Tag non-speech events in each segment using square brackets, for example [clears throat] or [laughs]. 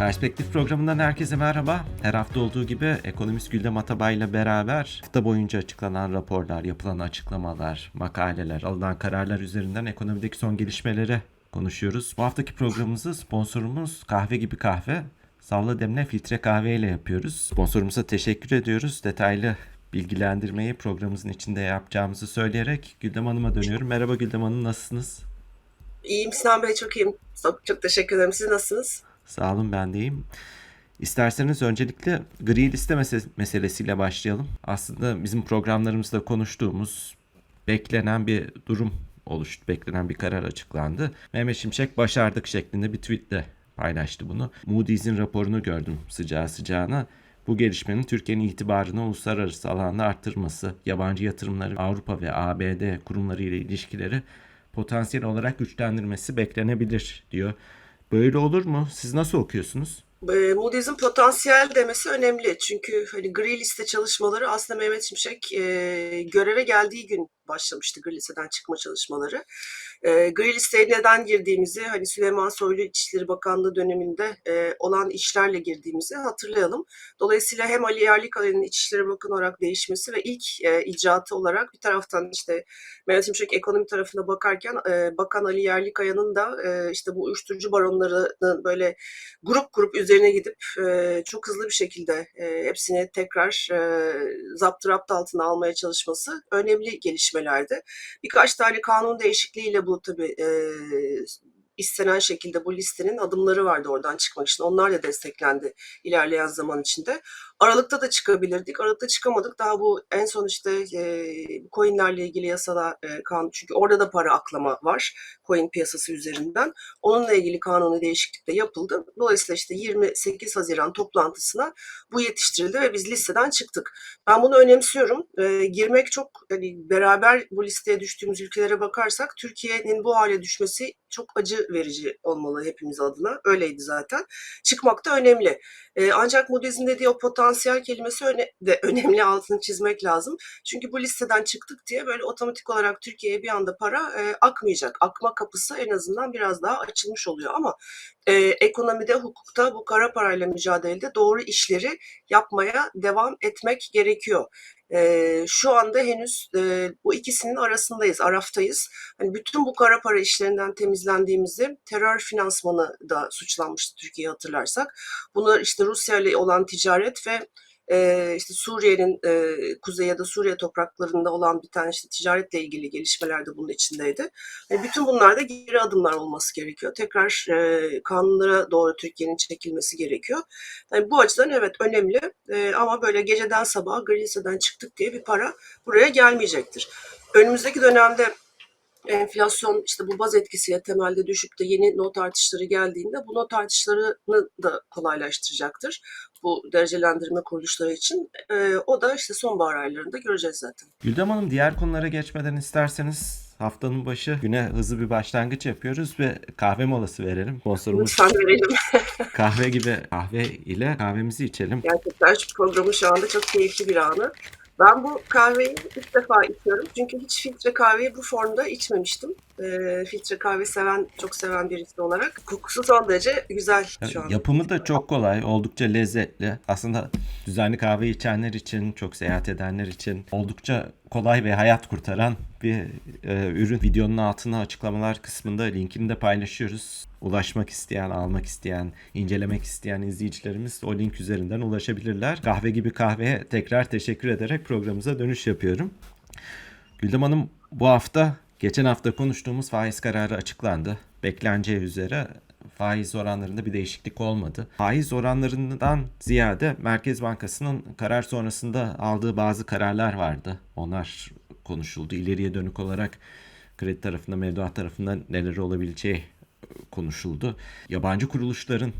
Perspektif programından herkese merhaba. Her hafta olduğu gibi ekonomist Güldem Atabay ile beraber hafta boyunca açıklanan raporlar, yapılan açıklamalar, makaleler, alınan kararlar üzerinden ekonomideki son gelişmeleri konuşuyoruz. Bu haftaki programımızı sponsorumuz Kahve Gibi Kahve, Salla Demle Filtre Kahve ile yapıyoruz. Sponsorumuza teşekkür ediyoruz. Detaylı bilgilendirmeyi programımızın içinde yapacağımızı söyleyerek Güldem Hanım'a dönüyorum. Merhaba Güldem Hanım, nasılsınız? İyiyim Sinan Bey çok iyiyim. Çok, çok teşekkür ederim. Siz nasılsınız? Sağ olun ben de iyiyim. İsterseniz öncelikle gri liste mese- meselesiyle başlayalım. Aslında bizim programlarımızda konuştuğumuz beklenen bir durum oluştu. Beklenen bir karar açıklandı. Mehmet Şimşek başardık şeklinde bir tweetle paylaştı bunu. Moody's'in raporunu gördüm sıcağı sıcağına. Bu gelişmenin Türkiye'nin itibarını uluslararası alanda arttırması, yabancı yatırımları Avrupa ve ABD kurumları ile ilişkileri potansiyel olarak güçlendirmesi beklenebilir diyor. Böyle olur mu? Siz nasıl okuyorsunuz? Ee, Moody's'in potansiyel demesi önemli. Çünkü hani gri liste çalışmaları aslında Mehmet Şimşek e, göreve geldiği gün başlamıştı gri listeden çıkma çalışmaları. E, gri listeye neden girdiğimizi hani Süleyman Soylu İçişleri Bakanlığı döneminde e, olan işlerle girdiğimizi hatırlayalım. Dolayısıyla hem Ali Yerlikaya'nın İçişleri Bakanı olarak değişmesi ve ilk e, icraatı olarak bir taraftan işte Mehmet Şimşek ekonomi tarafına bakarken e, Bakan Ali Yerlikaya'nın da e, işte bu uyuşturucu baronlarının böyle grup grup üzerine gidip e, çok hızlı bir şekilde e, hepsini tekrar e, zapturapt altına almaya çalışması önemli gelişmelerdi. Birkaç tane kanun değişikliğiyle bu tabii e, istenen şekilde bu listenin adımları vardı oradan çıkmak için. Onlar da desteklendi ilerleyen zaman içinde. Aralıkta da çıkabilirdik. Aralıkta çıkamadık. Daha bu en son işte e, coinlerle ilgili yasada e, kanun çünkü orada da para aklama var coin piyasası üzerinden. Onunla ilgili kanuni değişiklik de yapıldı. Dolayısıyla işte 28 Haziran toplantısına bu yetiştirildi ve biz listeden çıktık. Ben bunu önemsiyorum. E, girmek çok hani beraber bu listeye düştüğümüz ülkelere bakarsak Türkiye'nin bu hale düşmesi çok acı verici olmalı hepimiz adına. Öyleydi zaten. Çıkmak da önemli. E, ancak Moody's'in dediği o potansiyel kelimesi öne, de [laughs] önemli altını çizmek lazım. Çünkü bu listeden çıktık diye böyle otomatik olarak Türkiye'ye bir anda para e, akmayacak. Akma kapısı en azından biraz daha açılmış oluyor ama e, ekonomide, hukukta bu kara parayla mücadelede doğru işleri yapmaya devam etmek gerekiyor. E, şu anda henüz e, bu ikisinin arasındayız, araftayız. Hani bütün bu kara para işlerinden temizlendiğimizi terör finansmanı da suçlanmıştı Türkiye hatırlarsak. Bunu işte Rusya ile olan ticaret ve e, işte Suriye'nin e, kuzey ya da Suriye topraklarında olan bir tane işte ticaretle ilgili gelişmeler de bunun içindeydi. E, bütün bunlarda geri adımlar olması gerekiyor. Tekrar e, kanunlara doğru Türkiye'nin çekilmesi gerekiyor. Yani bu açıdan evet önemli e, ama böyle geceden sabaha Grisa'dan çıktık diye bir para buraya gelmeyecektir. Önümüzdeki dönemde enflasyon işte bu baz etkisiyle temelde düşüp de yeni not artışları geldiğinde bu not artışlarını da kolaylaştıracaktır. Bu derecelendirme kuruluşları için. E, o da işte sonbahar aylarında göreceğiz zaten. Güldem Hanım diğer konulara geçmeden isterseniz haftanın başı güne hızlı bir başlangıç yapıyoruz ve kahve molası verelim. Sponsorumuz Lütfen verelim. [laughs] kahve gibi kahve ile kahvemizi içelim. Gerçekten şu programın şu anda çok keyifli bir anı. Ben bu kahveyi ilk defa içiyorum. Çünkü hiç filtre kahveyi bu formda içmemiştim. E, filtre kahve seven, çok seven birisi olarak. Kokusu son derece güzel şu an. Yapımı da çok kolay, oldukça lezzetli. Aslında düzenli kahve içenler için, çok seyahat edenler için oldukça kolay ve hayat kurtaran bir e, ürün. Videonun altına açıklamalar kısmında linkini de paylaşıyoruz. Ulaşmak isteyen, almak isteyen, incelemek isteyen izleyicilerimiz o link üzerinden ulaşabilirler. Kahve gibi kahveye tekrar teşekkür ederek programımıza dönüş yapıyorum. Güldem Hanım bu hafta geçen hafta konuştuğumuz faiz kararı açıklandı. Bekleneceği üzere faiz oranlarında bir değişiklik olmadı. Faiz oranlarından ziyade Merkez Bankası'nın karar sonrasında aldığı bazı kararlar vardı. Onlar konuşuldu. İleriye dönük olarak kredi tarafında, mevduat tarafında neler olabileceği konuşuldu. Yabancı kuruluşların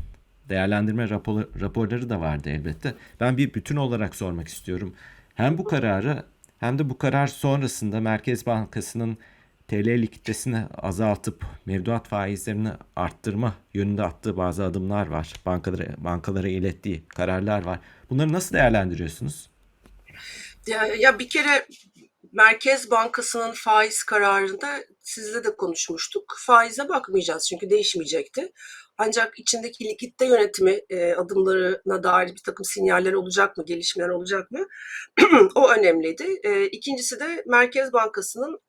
değerlendirme rapor, raporları da vardı elbette. Ben bir bütün olarak sormak istiyorum. Hem bu kararı hem de bu karar sonrasında Merkez Bankası'nın TL likiditesini azaltıp mevduat faizlerini arttırma yönünde attığı bazı adımlar var. Bankalara, bankalara ilettiği kararlar var. Bunları nasıl değerlendiriyorsunuz? Ya, ya bir kere Merkez Bankası'nın faiz kararında sizle de konuşmuştuk. Faize bakmayacağız çünkü değişmeyecekti. Ancak içindeki likitte yönetimi e, adımlarına dair bir takım sinyaller olacak mı, gelişmeler olacak mı? [clears throat] o önemliydi. E, ikincisi de Merkez Bankası'nın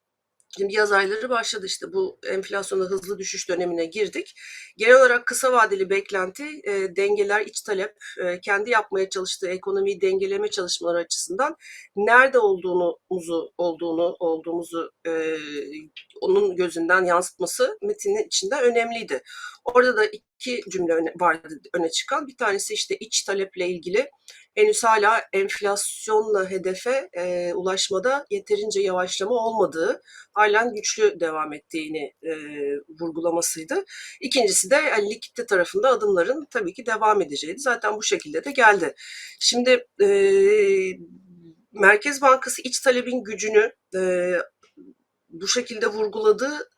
Şimdi yaz ayları başladı işte bu enflasyona hızlı düşüş dönemine girdik. Genel olarak kısa vadeli beklenti e, dengeler, iç talep, e, kendi yapmaya çalıştığı ekonomiyi dengeleme çalışmaları açısından nerede olduğumuzu olduğunu olduğumuzu e, onun gözünden yansıtması metinin içinde önemliydi. Orada da iki cümle öne, vardı öne çıkan. Bir tanesi işte iç taleple ilgili henüz hala enflasyonla hedefe e, ulaşmada yeterince yavaşlama olmadığı, halen güçlü devam ettiğini e, vurgulamasıydı. İkincisi de yani likitte tarafında adımların tabii ki devam edeceğiydi. Zaten bu şekilde de geldi. Şimdi e, Merkez Bankası iç talebin gücünü e, bu şekilde vurguladığı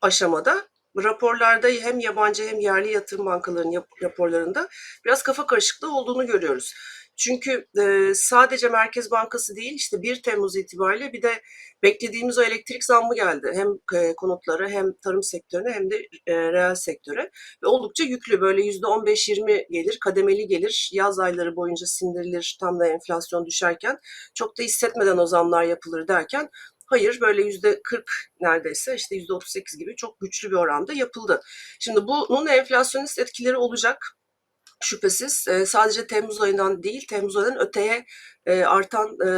aşamada raporlarda hem yabancı hem yerli yatırım bankalarının raporlarında biraz kafa karışıklığı olduğunu görüyoruz. Çünkü e, sadece Merkez Bankası değil işte 1 Temmuz itibariyle bir de beklediğimiz o elektrik zammı geldi. Hem e, konutlara hem tarım sektörüne hem de e, reel sektöre. Ve oldukça yüklü böyle %15-20 gelir, kademeli gelir. Yaz ayları boyunca sindirilir tam da enflasyon düşerken. Çok da hissetmeden o zamlar yapılır derken Hayır böyle yüzde 40 neredeyse işte yüzde 38 gibi çok güçlü bir oranda yapıldı. Şimdi bunun enflasyonist etkileri olacak şüphesiz. E, sadece Temmuz ayından değil Temmuz ayından öteye e, artan e,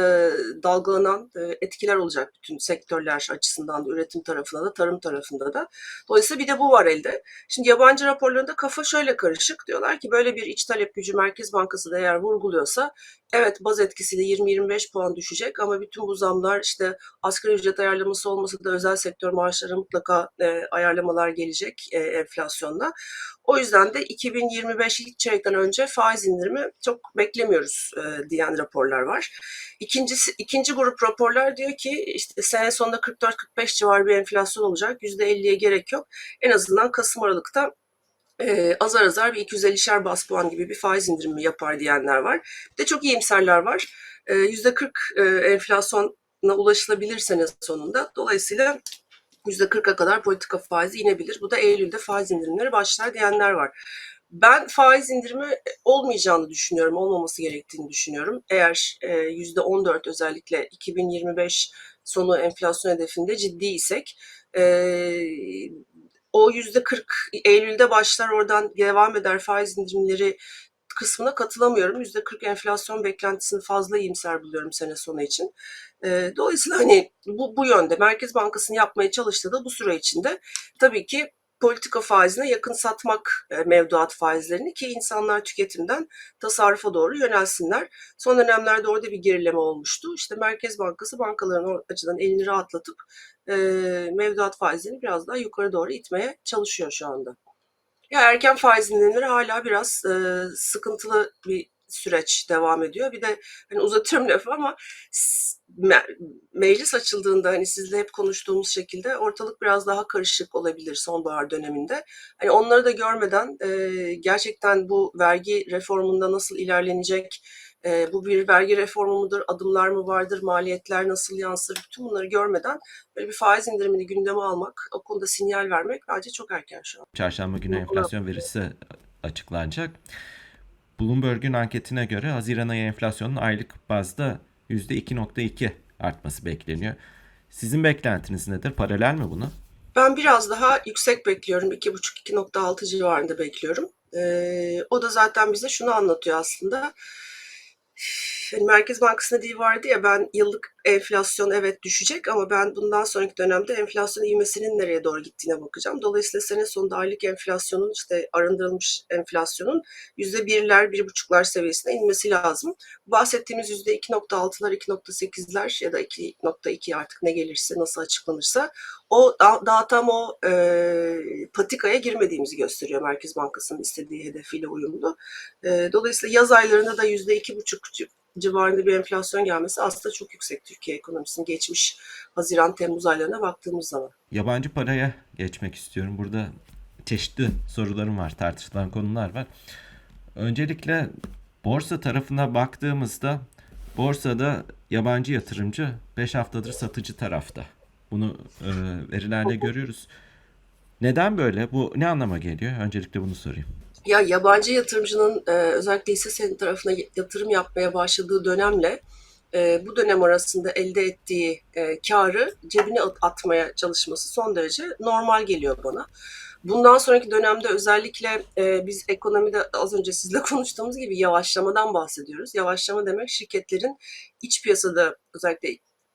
dalgalanan e, etkiler olacak bütün sektörler açısından da üretim tarafında da tarım tarafında da. Dolayısıyla bir de bu var elde. Şimdi yabancı raporlarında kafa şöyle karışık. Diyorlar ki böyle bir iç talep gücü Merkez Bankası da eğer vurguluyorsa evet baz etkisiyle 20-25 puan düşecek ama bütün bu zamlar işte asgari ücret ayarlaması olmasa da özel sektör maaşları mutlaka e, ayarlamalar gelecek e, enflasyonla. O yüzden de 2025 ilk çeyrekten önce faiz indirimi çok beklemiyoruz diyen raporlar var. İkincisi, ikinci grup raporlar diyor ki işte sene sonunda 44-45 civarı bir enflasyon olacak. %50'ye gerek yok. En azından Kasım Aralık'ta e, azar azar bir 250'şer bas puan gibi bir faiz indirimi yapar diyenler var. Bir de çok iyimserler var. E, %40 e, enflasyona ulaşılabilir sene sonunda. Dolayısıyla %40'a kadar politika faizi inebilir. Bu da Eylül'de faiz indirimleri başlar diyenler var. Ben faiz indirimi olmayacağını düşünüyorum, olmaması gerektiğini düşünüyorum. Eğer e, %14 özellikle 2025 sonu enflasyon hedefinde ciddi isek e, o %40 Eylül'de başlar oradan devam eder faiz indirimleri kısmına katılamıyorum. %40 enflasyon beklentisini fazla iyimser buluyorum sene sonu için. E, dolayısıyla hani bu, bu yönde Merkez Bankası'nın yapmaya çalıştığı da bu süre içinde tabii ki politika faizine yakın satmak e, mevduat faizlerini ki insanlar tüketimden tasarrufa doğru yönelsinler. Son dönemlerde orada bir gerileme olmuştu. İşte Merkez Bankası bankaların açıdan elini rahatlatıp e, mevduat faizlerini biraz daha yukarı doğru itmeye çalışıyor şu anda. Ya erken faiz indirimleri hala biraz e, sıkıntılı bir süreç devam ediyor. Bir de hani uzatıyorum [laughs] lafı ama me meclis açıldığında hani sizle hep konuştuğumuz şekilde ortalık biraz daha karışık olabilir sonbahar döneminde. Hani onları da görmeden e, gerçekten bu vergi reformunda nasıl ilerlenecek, e, bu bir vergi reformu mudur, adımlar mı vardır, maliyetler nasıl yansır, bütün bunları görmeden böyle bir faiz indirimini gündeme almak, o konuda sinyal vermek bence çok erken şu an. Çarşamba günü enflasyon verisi açıklanacak. Bloomberg'un anketine göre Haziran ayı enflasyonun aylık bazda %2.2 artması bekleniyor. Sizin beklentiniz nedir? Paralel mi buna? Ben biraz daha yüksek bekliyorum. 2.5-2.6 civarında bekliyorum. Ee, o da zaten bize şunu anlatıyor aslında. Hani Merkez Bankası'nda dediği vardı ya ben yıllık enflasyon evet düşecek ama ben bundan sonraki dönemde enflasyon ivmesinin nereye doğru gittiğine bakacağım. Dolayısıyla sene sonunda aylık enflasyonun işte arındırılmış enflasyonun yüzde birler, bir buçuklar seviyesine inmesi lazım. Bahsettiğimiz yüzde 2.6'lar, 2.8'ler ya da 2.2 artık ne gelirse, nasıl açıklanırsa o daha tam o e, patikaya girmediğimizi gösteriyor Merkez Bankası'nın istediği hedefiyle uyumlu. E, dolayısıyla yaz aylarında da yüzde iki buçuk civarında bir enflasyon gelmesi aslında çok yüksek Türkiye ekonomisinin geçmiş Haziran-Temmuz aylarına baktığımız zaman. Yabancı paraya geçmek istiyorum. Burada çeşitli sorularım var, tartışılan konular var. Öncelikle borsa tarafına baktığımızda borsada yabancı yatırımcı 5 haftadır satıcı tarafta. Bunu e, verilerde görüyoruz. Neden böyle? Bu ne anlama geliyor? Öncelikle bunu sorayım. Ya yabancı yatırımcının e, özellikle hisse senedi tarafına yatırım yapmaya başladığı dönemle e, bu dönem arasında elde ettiği e, karı cebine at- atmaya çalışması son derece normal geliyor bana. Bundan sonraki dönemde özellikle e, biz ekonomide az önce sizle [laughs] konuştuğumuz gibi yavaşlamadan bahsediyoruz. Yavaşlama demek şirketlerin iç piyasada özellikle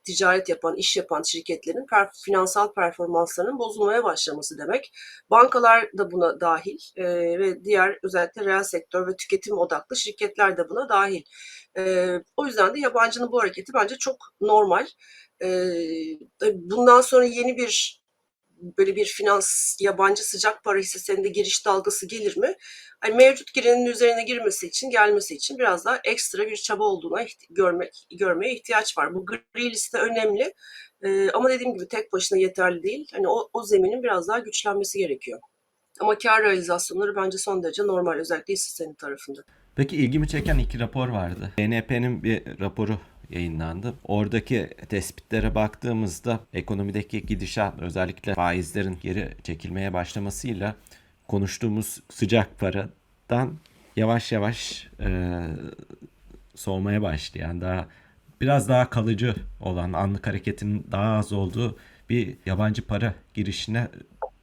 ticaret yapan, iş yapan şirketlerin per- finansal performanslarının bozulmaya başlaması demek. Bankalar da buna dahil e, ve diğer özellikle reel sektör ve tüketim odaklı şirketler de buna dahil. E, o yüzden de yabancının bu hareketi bence çok normal. E, bundan sonra yeni bir böyle bir finans yabancı sıcak para hisse senedi giriş dalgası gelir mi? Hani mevcut girenin üzerine girmesi için, gelmesi için biraz daha ekstra bir çaba olduğuna görmek görmeye ihtiyaç var. Bu gri liste önemli. Ee, ama dediğim gibi tek başına yeterli değil. Hani o, o zeminin biraz daha güçlenmesi gerekiyor. Ama kar realizasyonları bence son derece normal özellikle hisse senedi tarafında. Peki ilgimi çeken iki rapor vardı. BNP'nin bir raporu yayınlandı. Oradaki tespitlere baktığımızda ekonomideki gidişat özellikle faizlerin geri çekilmeye başlamasıyla konuştuğumuz sıcak paradan yavaş yavaş e, soğumaya başlayan daha biraz daha kalıcı olan anlık hareketin daha az olduğu bir yabancı para girişine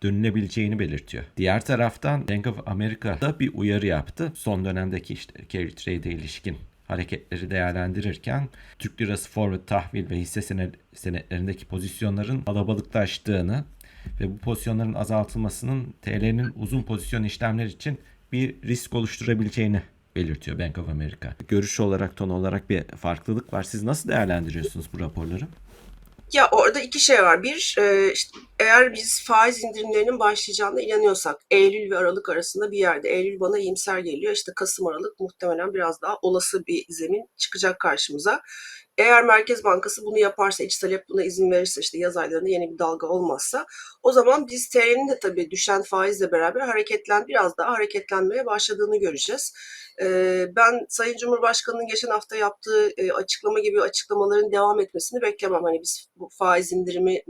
dönülebileceğini belirtiyor. Diğer taraftan Bank of America da bir uyarı yaptı. Son dönemdeki işte carry trade'e ilişkin hareketleri değerlendirirken Türk lirası forward tahvil ve hisse sene- senetlerindeki pozisyonların kalabalıklaştığını ve bu pozisyonların azaltılmasının TL'nin uzun pozisyon işlemler için bir risk oluşturabileceğini belirtiyor Bank of America. Görüş olarak, ton olarak bir farklılık var. Siz nasıl değerlendiriyorsunuz bu raporları? Ya orada iki şey var. Bir, e, işte eğer biz faiz indirimlerinin başlayacağına inanıyorsak, Eylül ve Aralık arasında bir yerde, Eylül bana iyimser geliyor. İşte Kasım, Aralık muhtemelen biraz daha olası bir zemin çıkacak karşımıza. Eğer Merkez Bankası bunu yaparsa, iç talep buna izin verirse, işte yaz aylarında yeni bir dalga olmazsa, o zaman biz TL'nin de tabii düşen faizle beraber hareketlen, biraz daha hareketlenmeye başladığını göreceğiz. Ee, ben Sayın Cumhurbaşkanı'nın geçen hafta yaptığı e, açıklama gibi açıklamaların devam etmesini beklemem. Hani biz bu faiz indirimi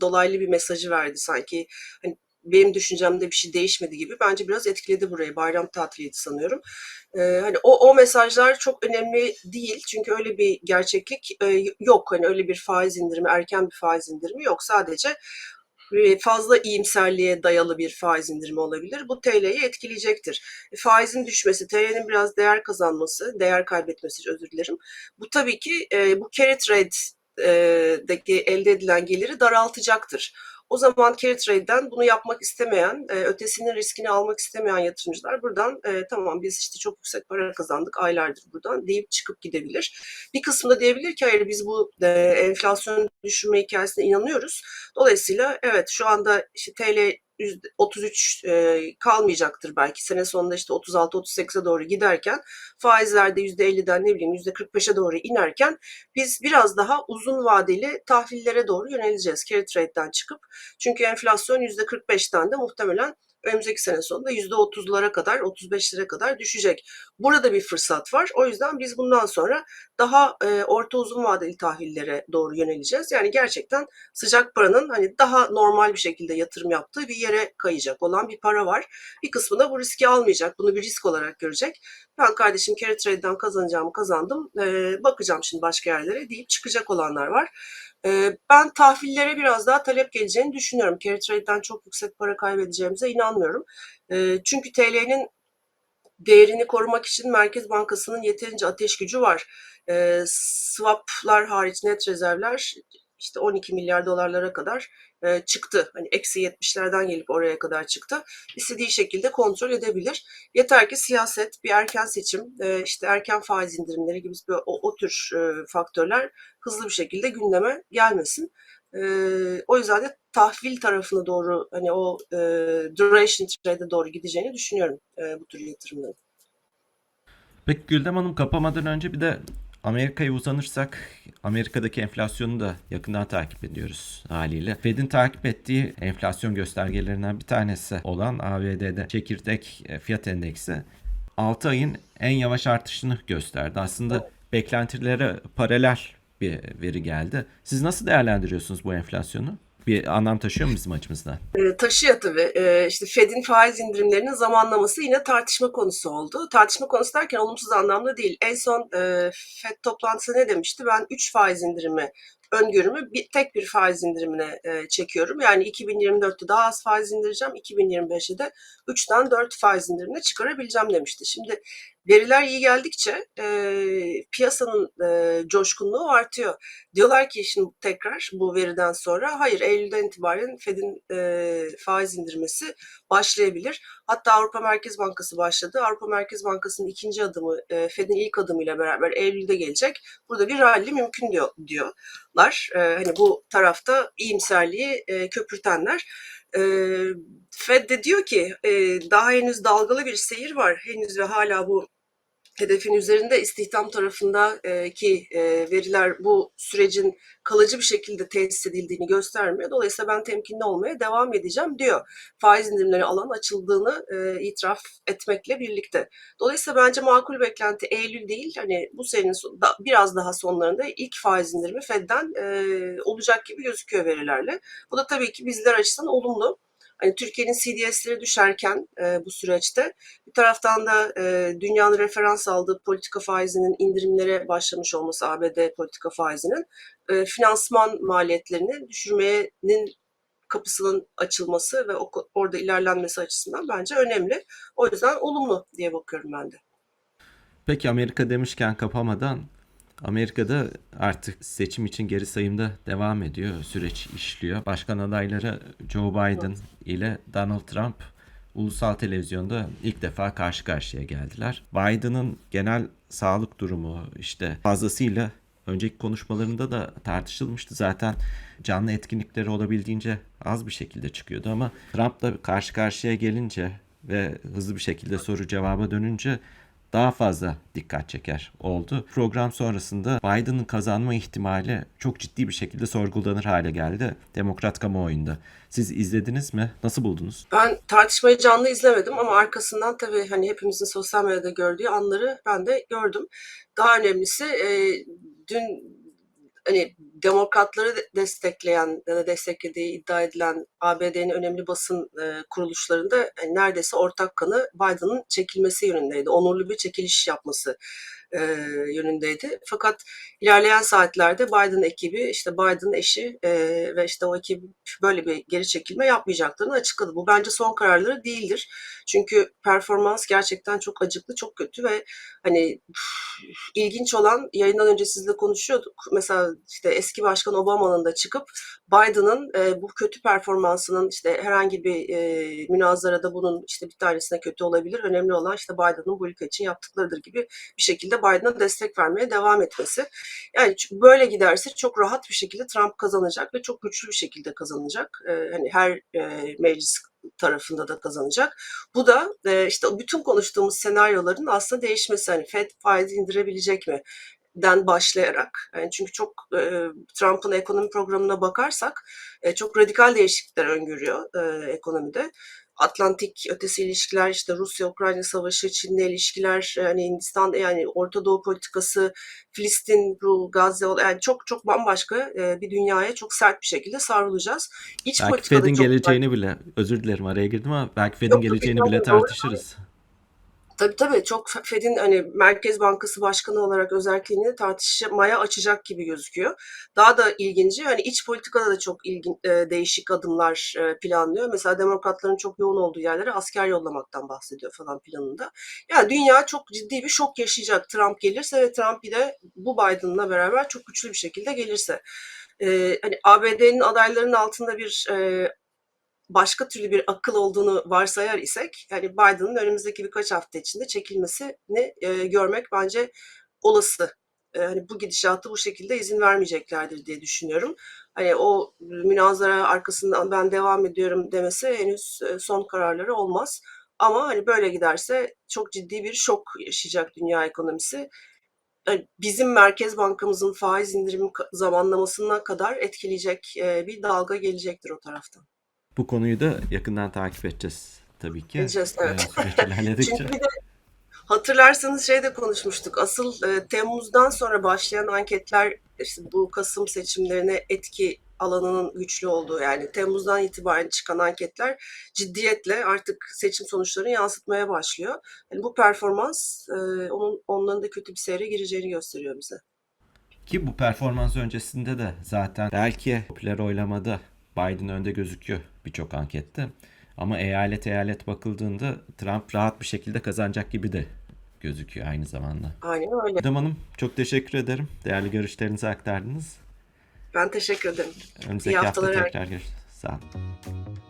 dolaylı bir mesajı verdi sanki. Hani benim düşüncemde bir şey değişmedi gibi. Bence biraz etkiledi burayı. Bayram tatiliydi sanıyorum. Ee, hani o, o mesajlar çok önemli değil. Çünkü öyle bir gerçeklik e, yok. Hani öyle bir faiz indirimi, erken bir faiz indirimi yok. Sadece e, fazla iyimserliğe dayalı bir faiz indirimi olabilir. Bu TL'yi etkileyecektir. E, Faizin düşmesi, TL'nin biraz değer kazanması, değer kaybetmesi özür dilerim. Bu tabii ki e, bu carry trade'deki elde edilen geliri daraltacaktır. O zaman carry trade'den bunu yapmak istemeyen, ötesinin riskini almak istemeyen yatırımcılar buradan tamam biz işte çok yüksek para kazandık aylardır buradan deyip çıkıp gidebilir. Bir kısmı da diyebilir ki hayır biz bu enflasyon düşürme hikayesine inanıyoruz. Dolayısıyla evet şu anda işte TL 33 e, kalmayacaktır belki sene sonunda işte 36-38'e doğru giderken faizlerde %50'den ne bileyim %45'e doğru inerken biz biraz daha uzun vadeli tahvillere doğru yöneleceğiz carry trade'den çıkıp. Çünkü enflasyon %45'ten de muhtemelen önümüzdeki sene sonunda %30'lara kadar, 35'lere kadar düşecek. Burada bir fırsat var. O yüzden biz bundan sonra daha e, orta uzun vadeli tahvillere doğru yöneleceğiz. Yani gerçekten sıcak paranın hani daha normal bir şekilde yatırım yaptığı bir yere kayacak olan bir para var. Bir kısmı da bu riski almayacak. Bunu bir risk olarak görecek. Ben kardeşim carry trade'den kazanacağımı kazandım. E, bakacağım şimdi başka yerlere deyip çıkacak olanlar var. E, ben tahvillere biraz daha talep geleceğini düşünüyorum. Carry trade'den çok yüksek para kaybedeceğimize inanmıyorum. E, çünkü TL'nin değerini korumak için Merkez Bankası'nın yeterince ateş gücü var. E, swaplar hariç net rezervler işte 12 milyar dolarlara kadar e, çıktı. Hani eksi 70'lerden gelip oraya kadar çıktı. İstediği şekilde kontrol edebilir. Yeter ki siyaset, bir erken seçim, e, işte erken faiz indirimleri gibi bir, o, o tür e, faktörler hızlı bir şekilde gündeme gelmesin. E, o yüzden de tahvil tarafına doğru hani o e, duration trade'e doğru gideceğini düşünüyorum e, bu tür yatırımların. Peki Güldem Hanım kapamadan önce bir de Amerika'ya uzanırsak Amerika'daki enflasyonu da yakından takip ediyoruz haliyle. Fed'in takip ettiği enflasyon göstergelerinden bir tanesi olan ABD'de çekirdek e, fiyat endeksi 6 ayın en yavaş artışını gösterdi. Aslında beklentilere paralel bir veri geldi. Siz nasıl değerlendiriyorsunuz bu enflasyonu? Bir anlam taşıyor mu bizim açımızdan? E, taşıyor tabii. E, işte Fed'in faiz indirimlerinin zamanlaması yine tartışma konusu oldu. Tartışma konusu derken olumsuz anlamda değil. En son e, Fed toplantısı ne demişti? Ben 3 faiz indirimi öngörümü bir, tek bir faiz indirimine e, çekiyorum. Yani 2024'te daha az faiz indireceğim. 2025'te de 3'ten 4 faiz indirimine çıkarabileceğim demişti. Şimdi veriler iyi geldikçe e, piyasanın e, coşkunluğu artıyor. Diyorlar ki şimdi tekrar bu veriden sonra hayır Eylül'den itibaren Fed'in e, faiz indirmesi başlayabilir. Hatta Avrupa Merkez Bankası başladı. Avrupa Merkez Bankası'nın ikinci adımı e, Fed'in ilk adımıyla beraber Eylül'de gelecek. Burada bir rally mümkün diyor diyorlar. E, hani bu tarafta iyimserliği e, köpürtenler. E, Fed de diyor ki e, daha henüz dalgalı bir seyir var. Henüz ve hala bu hedefin üzerinde istihdam tarafındaki e, veriler bu sürecin kalıcı bir şekilde tesis edildiğini göstermiyor. Dolayısıyla ben temkinli olmaya devam edeceğim diyor. Faiz indirimleri alan açıldığını e, itiraf etmekle birlikte. Dolayısıyla bence makul beklenti Eylül değil. Hani bu senenin da, biraz daha sonlarında ilk faiz indirimi Fed'den e, olacak gibi gözüküyor verilerle. Bu da tabii ki bizler açısından olumlu. Hani Türkiye'nin CDS'leri düşerken e, bu süreçte bir taraftan da e, dünyanın referans aldığı politika faizinin indirimlere başlamış olması ABD politika faizinin e, finansman maliyetlerini düşürmenin kapısının açılması ve orada ilerlenmesi açısından bence önemli. O yüzden olumlu diye bakıyorum ben de. Peki Amerika demişken kapamadan Amerika'da artık seçim için geri sayımda devam ediyor. Süreç işliyor. Başkan adayları Joe Biden ile Donald Trump ulusal televizyonda ilk defa karşı karşıya geldiler. Biden'ın genel sağlık durumu işte fazlasıyla önceki konuşmalarında da tartışılmıştı. Zaten canlı etkinlikleri olabildiğince az bir şekilde çıkıyordu ama Trump'la karşı karşıya gelince ve hızlı bir şekilde soru cevaba dönünce daha fazla dikkat çeker oldu. Program sonrasında Biden'ın kazanma ihtimali çok ciddi bir şekilde sorgulanır hale geldi demokrat kamuoyunda. Siz izlediniz mi? Nasıl buldunuz? Ben tartışmayı canlı izlemedim ama arkasından tabii hani hepimizin sosyal medyada gördüğü anları ben de gördüm. Daha önemlisi e, dün hani demokratları de- destekleyen ya da desteklediği iddia edilen ABD'nin önemli basın e, kuruluşlarında hani neredeyse ortak kanı Biden'ın çekilmesi yönündeydi. Onurlu bir çekiliş yapması e, yönündeydi. Fakat ilerleyen saatlerde Biden ekibi, işte Biden eşi e, ve işte o ekip böyle bir geri çekilme yapmayacaklarını açıkladı. Bu bence son kararları değildir. Çünkü performans gerçekten çok acıklı, çok kötü ve hani üf, ilginç olan yayından önce sizle konuşuyorduk. Mesela işte eski başkan Obama'nın da çıkıp Biden'ın e, bu kötü performansının işte herhangi bir e, münazarada bunun işte bir tanesine kötü olabilir. Önemli olan işte Biden'ın bu ülke için yaptıklarıdır gibi bir şekilde Biden'a destek vermeye devam etmesi. Yani böyle giderse çok rahat bir şekilde Trump kazanacak ve çok güçlü bir şekilde kazanacak. Hani her meclis tarafında da kazanacak. Bu da işte bütün konuştuğumuz senaryoların aslında değişmesi. Hani Fed faiz indirebilecek mi? den başlayarak yani çünkü çok e, Trump'ın ekonomi programına bakarsak e, çok radikal değişiklikler öngörüyor e, ekonomide. Atlantik ötesi ilişkiler işte Rusya-Ukrayna savaşı, Çin'le ilişkiler, yani Hindistan yani Orta Doğu politikası, Filistin, bu Gazze yani çok çok bambaşka e, bir dünyaya çok sert bir şekilde savrulacağız. İç Belki Fed'in geleceğini bile, özür dilerim araya girdim ama belki Fed'in geleceğini bile ederim. Doğru. Tabii tabii çok Fed'in hani Merkez Bankası Başkanı olarak özelliğini tartışmaya açacak gibi gözüküyor. Daha da ilginci hani iç politikada da çok ilgin, e, değişik adımlar e, planlıyor. Mesela demokratların çok yoğun olduğu yerlere asker yollamaktan bahsediyor falan planında. Yani dünya çok ciddi bir şok yaşayacak Trump gelirse ve Trump bir de bu Biden'la beraber çok güçlü bir şekilde gelirse. E, hani ABD'nin adaylarının altında bir e, başka türlü bir akıl olduğunu varsayar isek yani Biden'ın önümüzdeki birkaç hafta içinde çekilmesini e, görmek bence olası. E, hani bu gidişatı bu şekilde izin vermeyeceklerdir diye düşünüyorum. Hani o münazara arkasından ben devam ediyorum demesi henüz e, son kararları olmaz. Ama hani böyle giderse çok ciddi bir şok yaşayacak dünya ekonomisi. Yani bizim Merkez Bankamızın faiz indirimi zamanlamasına kadar etkileyecek e, bir dalga gelecektir o taraftan. Bu konuyu da yakından takip edeceğiz tabii ki. Edeceğiz, Ee, evet. [laughs] Çünkü bir de hatırlarsanız şeyde konuşmuştuk. Asıl e, Temmuz'dan sonra başlayan anketler işte bu Kasım seçimlerine etki alanının güçlü olduğu yani Temmuz'dan itibaren çıkan anketler ciddiyetle artık seçim sonuçlarını yansıtmaya başlıyor. Yani bu performans e, onun onların da kötü bir seyre gireceğini gösteriyor bize. Ki bu performans öncesinde de zaten belki popüler oylamada Biden önde gözüküyor birçok ankette. Ama eyalet eyalet bakıldığında Trump rahat bir şekilde kazanacak gibi de gözüküyor aynı zamanda. Aynen öyle. Didem Hanım çok teşekkür ederim. Değerli görüşlerinizi aktardınız. Ben teşekkür ederim. Önümüzdeki İyi hafta tekrar görüşürüz. Sağ olun.